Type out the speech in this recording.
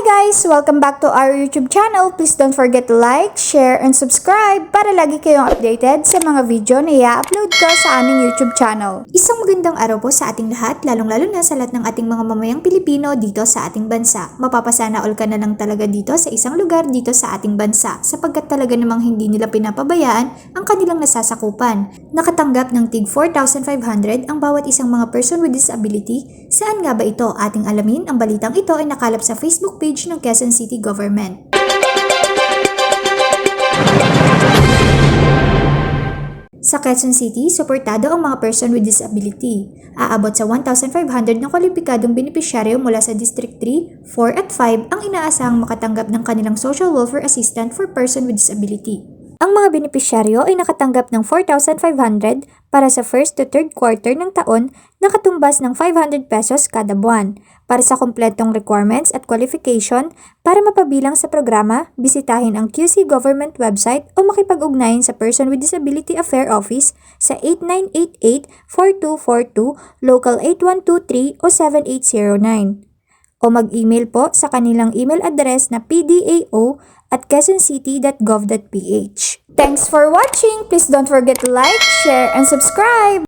guys! Welcome back to our YouTube channel. Please don't forget to like, share, and subscribe para lagi kayong updated sa mga video na i-upload ko sa aming YouTube channel. Isang magandang araw po sa ating lahat, lalong-lalo na sa lahat ng ating mga mamayang Pilipino dito sa ating bansa. Mapapasana all ka na lang talaga dito sa isang lugar dito sa ating bansa sapagkat talaga namang hindi nila pinapabayaan ang kanilang nasasakupan. Nakatanggap ng TIG 4,500 ang bawat isang mga person with disability. Saan nga ba ito? Ating alamin, ang balitang ito ay nakalap sa Facebook page ng Quezon City Government. Sa Quezon City, suportado ang mga person with disability. Aabot sa 1,500 na kwalipikadong benepisyaryo mula sa District 3, 4 at 5 ang inaasahang makatanggap ng kanilang social welfare assistant for person with disability. Ang mga benepisyaryo ay nakatanggap ng 4,500 para sa first to third quarter ng taon na katumbas ng 500 pesos kada buwan. Para sa kompletong requirements at qualification, para mapabilang sa programa, bisitahin ang QC Government website o makipag-ugnayan sa Person with Disability Affair Office sa 8988-4242, Local 8123 o 7809 o mag-email po sa kanilang email address na pdao at quezoncity.gov.ph. Thanks for watching! Please don't forget to like, share, and subscribe!